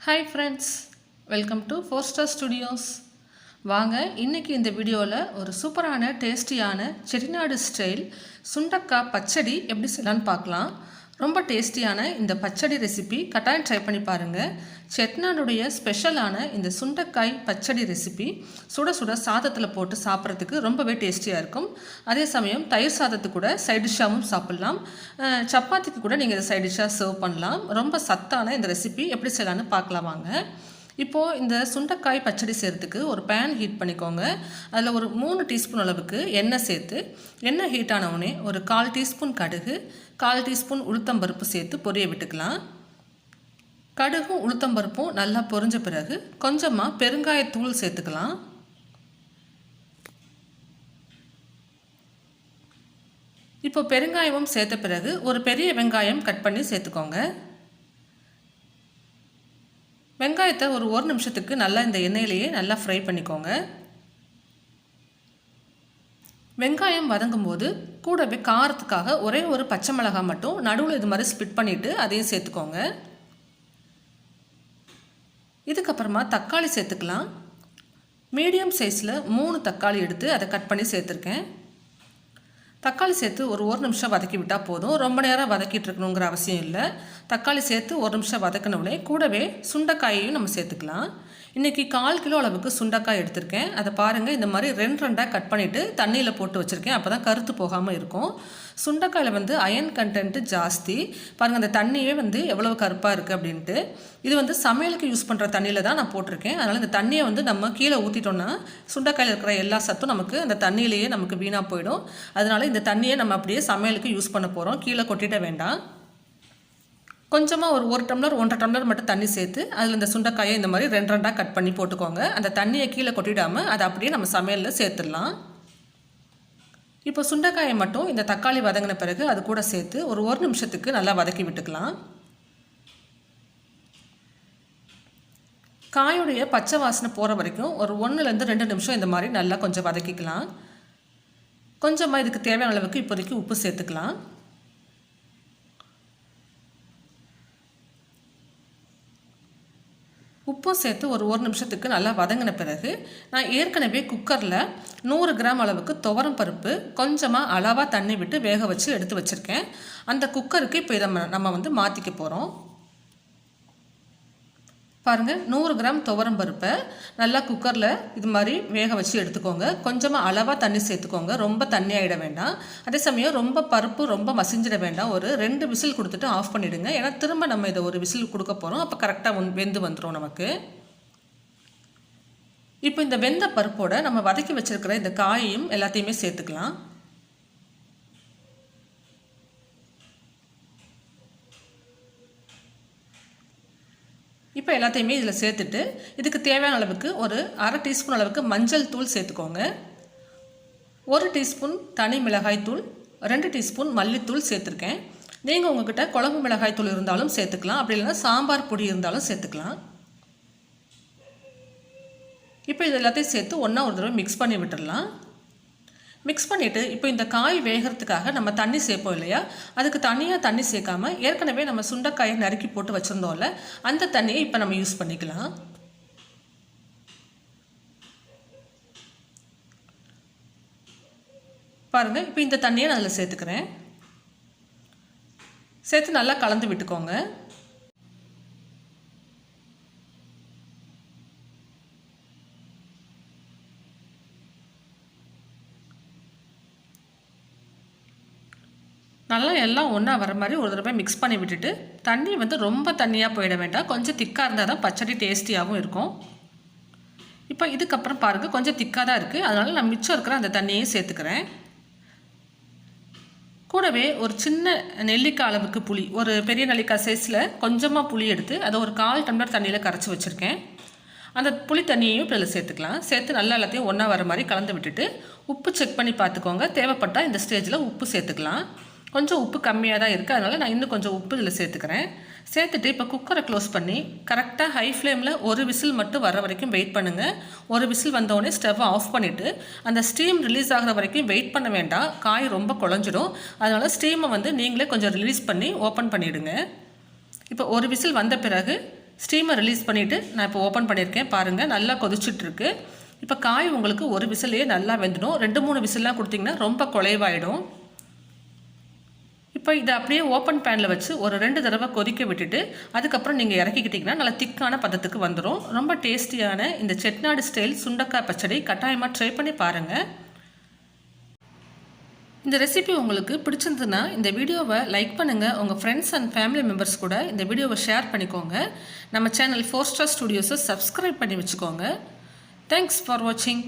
Hi friends welcome to four star studios வாங்க இன்றைக்கி இந்த வீடியோவில் ஒரு சூப்பரான டேஸ்டியான செட்டிநாடு ஸ்டைல் சுண்டக்காய் பச்சடி எப்படி செய்யலான்னு பார்க்கலாம். ரொம்ப டேஸ்டியான இந்த பச்சடி ரெசிபி கட்டாயம் ட்ரை பண்ணி பாருங்கள் செட்நாடுடைய ஸ்பெஷலான இந்த சுண்டக்காய் பச்சடி ரெசிபி சுட சுட சாதத்தில் போட்டு சாப்பிட்றதுக்கு ரொம்பவே டேஸ்டியாக இருக்கும். அதே சமயம் தயிர் சாதத்துக்கு கூட சைடிஷ்ஷாகவும் டிஷ்ஷாகவும் சாப்பிட்லாம். சப்பாத்திக்கு கூட நீங்கள் இதை சைடிஷ்ஷாக டிஷ்ஷாக சர்வ் பண்ணலாம். ரொம்ப சத்தான இந்த ரெசிபி. எப்படி செய்யலான்னு பார்க்கலாம் வாங்க. இப்போது இந்த சுண்டைக்காய் பச்சடி செய்கிறதுக்கு ஒரு பேன் ஹீட் பண்ணிக்கோங்க. அதில் ஒரு மூணு டீஸ்பூன் அளவுக்கு எண்ணெய் சேர்த்து எண்ணெய் ஹீட் ஆனவுடனே ஒரு கால் டீஸ்பூன் கடுகு கால் டீஸ்பூன் உளுத்தம்பருப்பு சேர்த்து பொரிய விட்டுக்கலாம். கடுகும் உளுத்தம்பருப்பும் நல்லா பொரிஞ்ச பிறகு கொஞ்சமாக பெருங்காயத்தூள் சேர்த்துக்கலாம். இப்போ பெருங்காயமும் சேர்த்த பிறகு ஒரு பெரிய வெங்காயம் கட் பண்ணி சேர்த்துக்கோங்க. வெங்காயத்தை ஒரு ஒரு நிமிஷத்துக்கு நல்லா இந்த எண்ணெயிலேயே நல்லா ஃப்ரை பண்ணிக்கோங்க. வெங்காயம் வதங்கும் போது கூடவே காரத்துக்காக ஒரே ஒரு பச்சை மிளகாய் மட்டும் நடுவில் இது மாதிரி ஸ்பிட் பண்ணிவிட்டு அதையும் சேர்த்துக்கோங்க. இதுக்கப்புறமா தக்காளி சேர்த்துக்கலாம். மீடியம் சைஸில் மூணு தக்காளி எடுத்து அதை கட் பண்ணி சேர்த்துருக்கேன். தக்காளி சேர்த்து ஒரு ஒரு நிமிஷம் வதக்கி விட்டால் போதும். ரொம்ப நேரம் வதக்கிட்டு இருக்கணுங்கிற அவசியம் இல்லை. தக்காளி சேர்த்து ஒரு நிமிஷம் வதக்கினவுடனே கூடவே சுண்டைக்காயையும் நம்ம சேர்த்துக்கலாம். இன்றைக்கி கால் கிலோ அளவுக்கு சுண்டக்காய் எடுத்திருக்கேன். அதை பாருங்கள் இந்த மாதிரி ரெண்டு ரெண்டாக கட் பண்ணிவிட்டு தண்ணியில் போட்டு வச்சுருக்கேன். அப்போ தான் கருத்து போகாமல் இருக்கும். சுண்டக்காயில் வந்து அயன் கண்டென்ட்டு ஜாஸ்தி. பாருங்கள் அந்த தண்ணியே வந்து எவ்வளோ கருப்பாக இருக்குது அப்படின்ட்டு. இது வந்து சமையலுக்கு யூஸ் பண்ணுற தண்ணியில் தான் நான் போட்டிருக்கேன். அதனால் இந்த தண்ணியை வந்து நம்ம கீழே ஊற்றிட்டோம்னா சுண்டக்காயில் இருக்கிற எல்லா சத்தும் நமக்கு அந்த தண்ணியிலேயே நமக்கு வீணாக போயிடும். அதனால் இந்த தண்ணியை நம்ம அப்படியே சமையலுக்கு யூஸ் பண்ண போகிறோம் கீழே கொட்டிட வேண்டாம். கொஞ்சமாக ஒரு ஒரு டம்ளர் ஒன்றரை டம்ளர் மட்டும் தண்ணி சேர்த்து அதில் இந்த சுண்டைக்காயை இந்த மாதிரி ரெண்டு ரெண்டாக கட் பண்ணி போட்டுக்கோங்க. அந்த தண்ணியை கீழே கொட்டிடாமல் அதை அப்படியே நம்ம சமையலில் சேர்த்துடலாம். இப்போ சுண்டைக்காயை மட்டும் இந்த தக்காளி வதங்கின பிறகு அது கூட சேர்த்து ஒரு ஒரு நிமிஷத்துக்கு நல்லா வதக்கி விட்டுக்கலாம். காயோடைய பச்சை வாசனை போகிற வரைக்கும் ஒரு ஒன்றுலேருந்து ரெண்டு நிமிஷம் இந்த மாதிரி நல்லா கொஞ்சம் வதக்கிக்கலாம். கொஞ்சமாக இதுக்கு தேவையான அளவுக்கு இப்போதைக்கு உப்பு சேர்த்துக்கலாம். உப்பும் சேர்த்து ஒரு ஒரு நிமிஷத்துக்கு நல்லா வதங்கின பிறகு நான் ஏற்கனவே குக்கரில் நூறு கிராம் அளவுக்கு துவரம் பருப்பு கொஞ்சமாக அளவாக தண்ணி விட்டு வேக வச்சு எடுத்து வச்சுருக்கேன். அந்த குக்கருக்கு இப்போ இதை ம- நம்ம வந்து மாற்றிக்க போகிறோம் பாருங்கள் நூறு கிராம் துவரம் பருப்பை நல்லா குக்கரில் இது மாதிரி வேக வச்சு எடுத்துக்கோங்க. கொஞ்சமாக அளவாக தண்ணி சேர்த்துக்கோங்க. ரொம்ப தண்ணி ஆகிட வேண்டாம். அதே சமயம் ரொம்ப பருப்பு ரொம்ப மசிஞ்சிட வேண்டாம். ஒரு ரெண்டு விசில் கொடுத்துட்டு ஆஃப் பண்ணிவிடுங்க ஏன்னா திரும்ப நம்ம இதை ஒரு விசில் கொடுக்க போகிறோம் அப்போ கரெக்டாக வெந்து வந்துடும் நமக்கு. இப்போ இந்த வெந்த பருப்போட நம்ம வதக்கி வச்சுருக்கிற இந்த காயையும் எல்லாத்தையுமே சேர்த்துக்கலாம். இப்போ எல்லாத்தையுமே இதில் சேர்த்துட்டு இதுக்கு தேவையான அளவுக்கு ஒரு அரை டீஸ்பூன் அளவுக்கு மஞ்சள் தூள் சேர்த்துக்கோங்க. ஒரு டீஸ்பூன் தனி மிளகாய் தூள் ரெண்டு டீஸ்பூன் மல்லித்தூள் சேர்த்துருக்கேன். நீங்கள் உங்ககிட்ட குழம்பு மிளகாய் தூள் இருந்தாலும் சேர்த்துக்கலாம். அப்படி இல்லைன்னா சாம்பார் பொடி இருந்தாலும் சேர்த்துக்கலாம். இப்போ இது எல்லாத்தையும் சேர்த்து ஒன்றா ஒரு தடவை மிக்ஸ் பண்ணி விட்டுடலாம் மிக்ஸ் பண்ணிவிட்டு இப்போ இந்த காய் வேகிறதுக்காக நம்ம தண்ணி சேர்ப்போம் இல்லையா? அதுக்கு தனியாக தண்ணி சேர்க்காம ஏற்கனவே நம்ம சுண்டைக்காயை நறுக்கி போட்டு வச்சுருந்தோம்ல அந்த தண்ணியை இப்போ நம்ம யூஸ் பண்ணிக்கலாம். பாருங்கள் இப்போ இந்த தண்ணியை நான் அதில் சேர்த்துக்கிறேன். சேர்த்து நல்லா கலந்து விட்டுக்கோங்க. நல்லா எல்லாம் ஒன்றா வர மாதிரி ஒரு தடவை மிக்ஸ் பண்ணி விட்டுட்டு தண்ணி வந்து ரொம்ப தண்ணியாக போயிட வேண்டாம். கொஞ்சம் திக்காக இருந்தால் தான் பச்சடி டேஸ்டியாகவும் இருக்கும். இப்போ இதுக்கப்புறம் பாருங்கள் கொஞ்சம் திக்காக தான் இருக்குது அதனால் நான் மிச்சம் இருக்கிற அந்த தண்ணியையும் சேர்த்துக்கிறேன். கூடவே ஒரு சின்ன நெல்லிக்காய் அளவுக்கு புளி ஒரு பெரிய நெல்லிக்காய் சைஸில் கொஞ்சமாக புளி எடுத்து அதை ஒரு கால் டம்ளர் தண்ணியில் கரைச்சி வச்சுருக்கேன். அந்த புளி தண்ணியையும் இப்போ இதில் சேர்த்துக்கலாம். சேர்த்து நல்லா எல்லாத்தையும் ஒன்றா வர மாதிரி கலந்து விட்டுட்டு உப்பு செக் பண்ணி பார்த்துக்கோங்க. தேவைப்பட்டால் இந்த ஸ்டேஜில் உப்பு சேர்த்துக்கலாம். கொஞ்சம் உப்பு கம்மியாக தான் இருக்குது அதனால் நான் இன்னும் கொஞ்சம் உப்பு இதில் சேர்த்துக்கிறேன். சேர்த்துட்டு இப்போ குக்கரை க்ளோஸ் பண்ணி கரெக்டாக ஹை ஃப்ளேமில் ஒரு விசில் மட்டும் வர வரைக்கும் வெயிட் பண்ணுங்கள் ஒரு விசில் வந்தோடனே ஸ்டவ்வை ஆஃப் பண்ணிவிட்டு அந்த ஸ்டீம் ரிலீஸ் ஆகிற வரைக்கும் வெயிட் பண்ண வேண்டாம். காய் ரொம்ப குழஞ்சிடும். அதனால் ஸ்டீமை வந்து நீங்களே கொஞ்சம் ரிலீஸ் பண்ணி ஓப்பன் பண்ணிவிடுங்க இப்போ ஒரு விசில் வந்த பிறகு ஸ்டீமை ரிலீஸ் பண்ணிவிட்டு நான் இப்போ ஓப்பன் பண்ணியிருக்கேன். பாருங்கள் நல்லா கொதிச்சிட்ருக்கு இப்போ காய் உங்களுக்கு ஒரு விசிலே நல்லா வெந்துடும். ரெண்டு மூணு விசில்லாம் கொடுத்தீங்கன்னா ரொம்ப குலைவாயிடும். இப்போ இதை அப்படியே ஓப்பன் பேனில் வச்சு ஒரு ரெண்டு தடவை கொதிக்க விட்டுட்டு அதுக்கப்புறம் நீங்கள் இறக்கிக்கிட்டிங்கன்னா நல்லா திக்கான பதத்துக்கு வந்துடும் ரொம்ப டேஸ்டியான இந்த செட்நாடு ஸ்டைல் சுண்டக்காய் பச்சடி கட்டாயமாக ட்ரை பண்ணி பாருங்கள் இந்த ரெசிபி உங்களுக்கு பிடிச்சிருந்ததுன்னா இந்த வீடியோவை லைக் பண்ணுங்கள் உங்கள் ஃப்ரெண்ட்ஸ் அண்ட் ஃபேமிலி மெம்பர்ஸ் கூட இந்த வீடியோவை ஷேர் பண்ணிக்கோங்க. நம்ம சேனல் ஃபோர் ஸ்டார் ஸ்டுடியோஸை சப்ஸ்கிரைப் பண்ணி வச்சுக்கோங்க. தேங்க்ஸ் ஃபார் வாட்சிங்